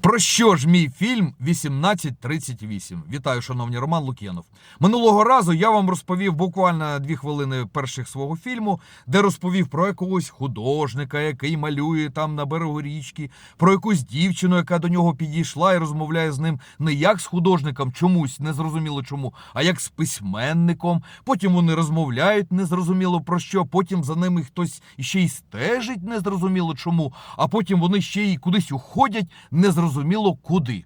Про що ж мій фільм 1838? Вітаю, шановні Роман Лук'янов. Минулого разу я вам розповів буквально дві хвилини перших свого фільму, де розповів про якогось художника, який малює там на берегу річки, про якусь дівчину, яка до нього підійшла і розмовляє з ним не як з художником, чомусь незрозуміло чому, а як з письменником. Потім вони розмовляють незрозуміло про що. Потім за ними хтось ще й стежить, незрозуміло чому. А потім вони ще й кудись уходять, незрозуміло куди.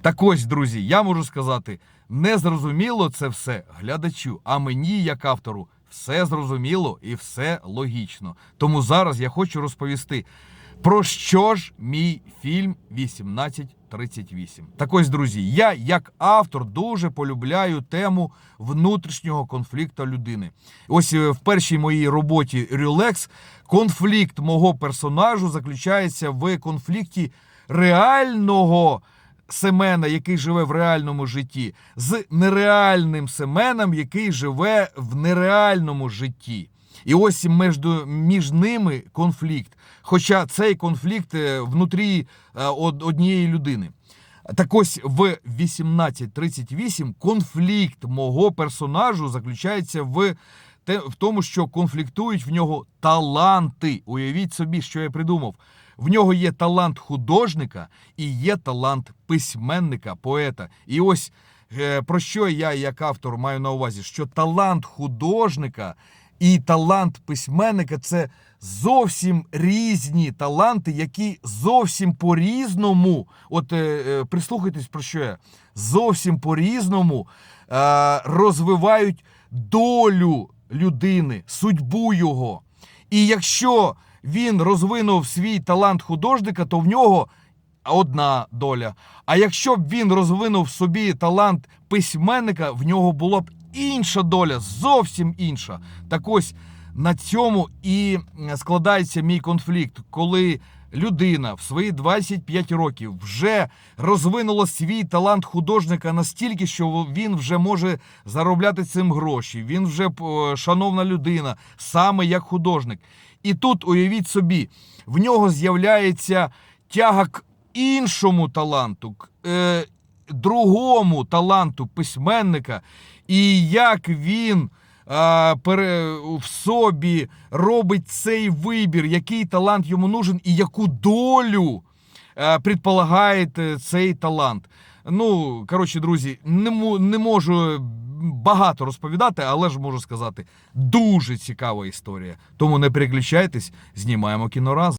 Так ось, друзі, я можу сказати, не зрозуміло це все глядачу, а мені, як автору, все зрозуміло і все логічно. Тому зараз я хочу розповісти, про що ж мій фільм 1838. Так ось, друзі, я, як автор, дуже полюбляю тему внутрішнього конфлікту людини. Ось е, в першій моїй роботі Рюлекс конфлікт мого персонажу заключається в конфлікті реального. Семена, який живе в реальному житті, з нереальним Семеном, який живе в нереальному житті. І ось між, між ними конфлікт. Хоча цей конфлікт е, внутрі е, однієї людини. Так ось в 1838 конфлікт мого персонажу заключається в, в тому, що конфліктують в нього таланти. Уявіть собі, що я придумав. В нього є талант художника і є талант письменника, поета. І ось е, про що я, як автор, маю на увазі, що талант художника і талант письменника це зовсім різні таланти, які зовсім по-різному. От е, е, прислухайтесь про що я зовсім по-різному е, розвивають долю людини, судьбу його. І якщо він розвинув свій талант художника, то в нього одна доля. А якщо б він розвинув собі талант письменника, в нього була б інша доля, зовсім інша. Так ось на цьому і складається мій конфлікт, коли людина в свої 25 років вже розвинула свій талант художника настільки, що він вже може заробляти цим гроші. Він вже е, шановна людина, саме як художник. І тут уявіть собі, в нього з'являється тяга к іншому таланту, е, другому таланту письменника, і як він в собі робить цей вибір, який талант йому нужен, і яку долю предполагає е, цей талант. Ну, коротше, друзі, не, можу багато розповідати, але ж можу сказати, дуже цікава історія. Тому не переключайтесь, знімаємо кіно разом.